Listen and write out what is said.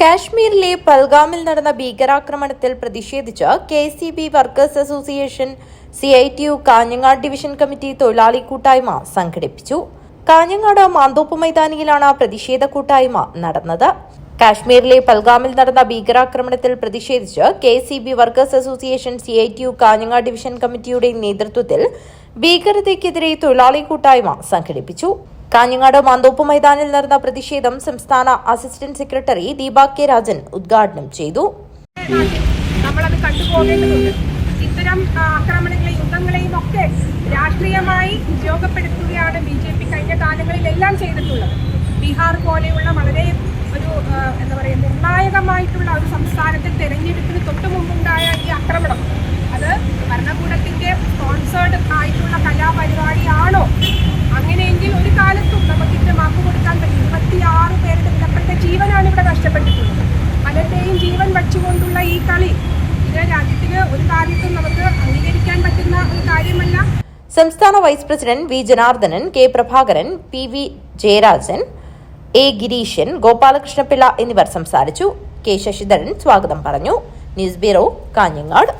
കാശ്മീരിലെ പൽഗാമിൽ നടന്ന ഭീകരാക്രമണത്തിൽ പ്രതിഷേധിച്ച് K C B workers association C I T U Kanhangad division committee തൊഴിലാളി കൂട്ടായ്മ സംഘടിപ്പിച്ചു. കാഞ്ഞങ്ങാട് മാന്തോപ്പ് മൈതാനിയിലാണ് പ്രതിഷേധ കൂട്ടായ്മ നടന്നത്. കാശ്മീരിലെ പൽഗാമിൽ നടന്ന ഭീകരാക്രമണത്തിൽ പ്രതിഷേധിച്ച് K C B workers association C I T U Kanhangad division കമ്മിറ്റിയുടെ നേതൃത്വത്തിൽ ഭീകരതയ്ക്കെതിരെ തൊഴിലാളി കൂട്ടായ്മ സംഘടിപ്പിച്ചു. കാഞ്ഞങ്ങാട് മാന്തോപ്പ് മൈതാനിൽ നടന്ന പ്രതിഷേധം സംസ്ഥാന assistant secretary Deepa K Rajan ഉദ്ഘാടനം ചെയ്തു. ഇത്തരം ആക്രമണങ്ങളെ യുദ്ധങ്ങളെയും ഒക്കെ രാഷ്ട്രീയമായി ഉപയോഗപ്പെടുത്തുകയാണ് ബി ജെ പി കഴിഞ്ഞ കാലങ്ങളിലെല്ലാം ചെയ്തിട്ടുള്ളത്. ബീഹാർ പോലെയുള്ള വളരെ ഒരു എന്താ പറയുക നിർണായകമായിട്ടുള്ള ഒരു സംസ്ഥാനത്തെ തെരഞ്ഞെടുപ്പിന് തൊട്ടു കളി. ഒരു അംഗീകരിക്കാൻ പറ്റുന്ന ഒരു സംസ്ഥാന vice president V Janardhanan K Prabhakaran P V Jayarajan A Gireesan Gopalakrishnapillai എന്നിവർ സംസാരിച്ചു. കെ ശശിധരൻ സ്വാഗതം പറഞ്ഞു. News bureau Kanhangad.